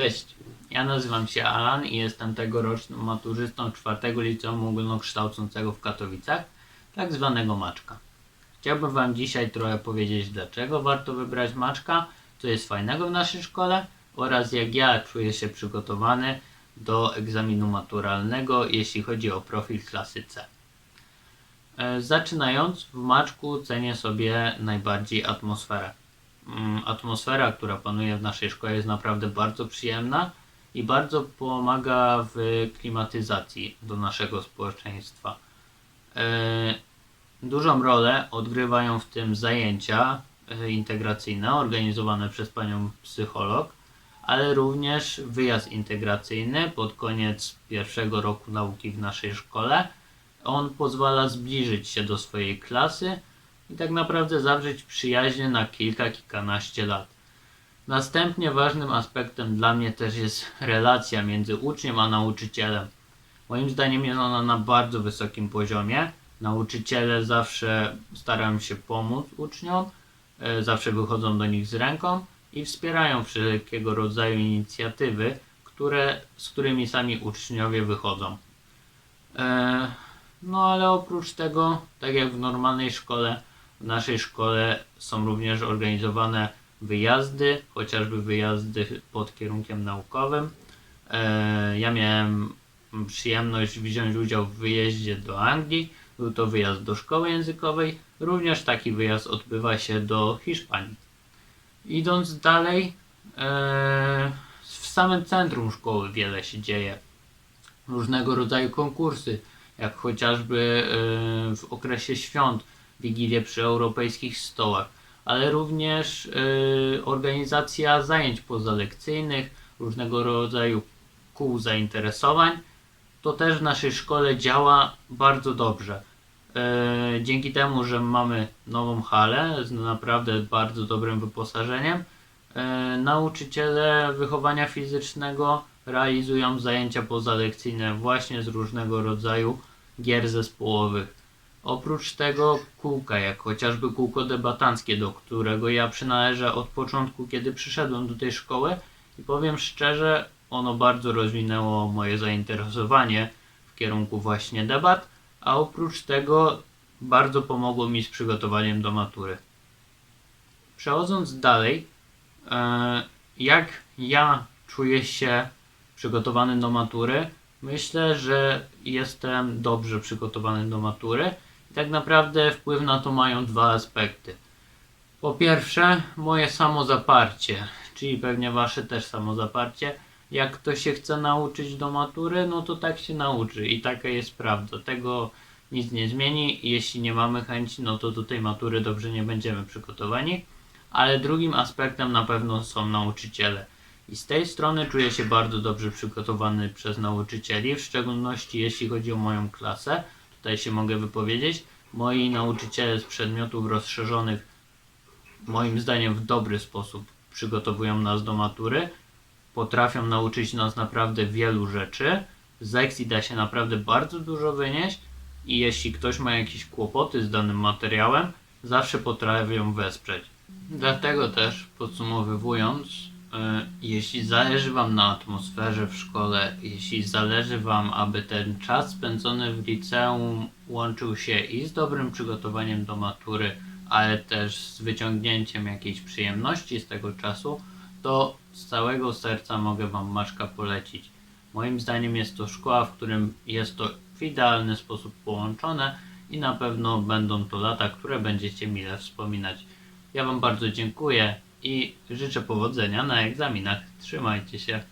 Cześć, ja nazywam się Alan i jestem tegorocznym maturzystą czwartego liceum ogólnokształcącego w Katowicach, tak zwanego Maczka. Chciałbym Wam dzisiaj trochę powiedzieć, dlaczego warto wybrać Maczka, co jest fajnego w naszej szkole oraz jak ja czuję się przygotowany do egzaminu maturalnego, jeśli chodzi o profil klasy C. E, Zaczynając, w Maczku cenię sobie najbardziej atmosferę. Mm, Atmosfera, która panuje w naszej szkole jest naprawdę bardzo przyjemna i bardzo pomaga w klimatyzacji do naszego społeczeństwa. E, Dużą rolę odgrywają w tym zajęcia e, integracyjne organizowane przez panią psycholog, ale również wyjazd integracyjny pod koniec pierwszego roku nauki w naszej szkole. On pozwala zbliżyć się do swojej klasy i tak naprawdę zawrzeć przyjaźnie na kilka, kilkanaście lat. Następnie ważnym aspektem dla mnie też jest relacja między uczniem a nauczycielem. Moim zdaniem jest ona na bardzo wysokim poziomie. Nauczyciele zawsze starają się pomóc uczniom, e, zawsze wychodzą do nich z ręką i wspierają wszelkiego rodzaju inicjatywy, które, z którymi sami uczniowie wychodzą. E, No ale oprócz tego, tak jak w normalnej szkole, w naszej szkole są również organizowane wyjazdy, chociażby wyjazdy pod kierunkiem naukowym. E, Ja miałem przyjemność wziąć udział w wyjeździe do Anglii. Był to wyjazd do szkoły językowej. Również taki wyjazd odbywa się do Hiszpanii. Idąc dalej, e, w samym centrum szkoły wiele się dzieje. Różnego rodzaju konkursy, jak chociażby e, w okresie świąt, wigilie przy europejskich stołach, ale również e, organizacja zajęć pozalekcyjnych, różnego rodzaju kół zainteresowań. To też w naszej szkole działa bardzo dobrze. E, Dzięki temu, że mamy nową halę z naprawdę bardzo dobrym wyposażeniem, e, nauczyciele wychowania fizycznego realizują zajęcia pozalekcyjne właśnie z różnego rodzaju gier zespołowych. Oprócz tego kółka, jak chociażby kółko debatanckie, do którego ja przynależę od początku, kiedy przyszedłem do tej szkoły i powiem szczerze, ono bardzo rozwinęło moje zainteresowanie w kierunku właśnie debat, a oprócz tego bardzo pomogło mi z przygotowaniem do matury. Przechodząc dalej, e, jak ja czuję się przygotowany do matury, myślę, że jestem dobrze przygotowany do matury tak naprawdę wpływ na to mają dwa aspekty. Po pierwsze, moje samozaparcie, czyli pewnie wasze też samozaparcie. Jak ktoś się chce nauczyć do matury, no to tak się nauczy i taka jest prawda. Tego nic nie zmieni. Jeśli nie mamy chęci, no to do tej matury dobrze nie będziemy przygotowani. Ale drugim aspektem na pewno są nauczyciele. I z tej strony czuję się bardzo dobrze przygotowany przez nauczycieli, w szczególności jeśli chodzi o moją klasę. Tutaj się mogę wypowiedzieć. Moi nauczyciele z przedmiotów rozszerzonych, moim zdaniem, w dobry sposób przygotowują nas do matury. Potrafią nauczyć nas naprawdę wielu rzeczy. Z lekcji da się naprawdę bardzo dużo wynieść. I jeśli ktoś ma jakieś kłopoty z danym materiałem, zawsze potrafią wesprzeć. Dlatego też, podsumowując, e, jeśli zależy Wam na atmosferze w szkole, jeśli zależy Wam, aby ten czas spędzony w liceum łączył się i z dobrym przygotowaniem do matury, ale też z wyciągnięciem jakiejś przyjemności z tego czasu, to z całego serca mogę Wam Maszka polecić. Moim zdaniem jest to szkoła, w którym jest to w idealny sposób połączone i na pewno będą to lata, które będziecie mile wspominać. Ja Wam bardzo dziękuję i życzę powodzenia na egzaminach. Trzymajcie się.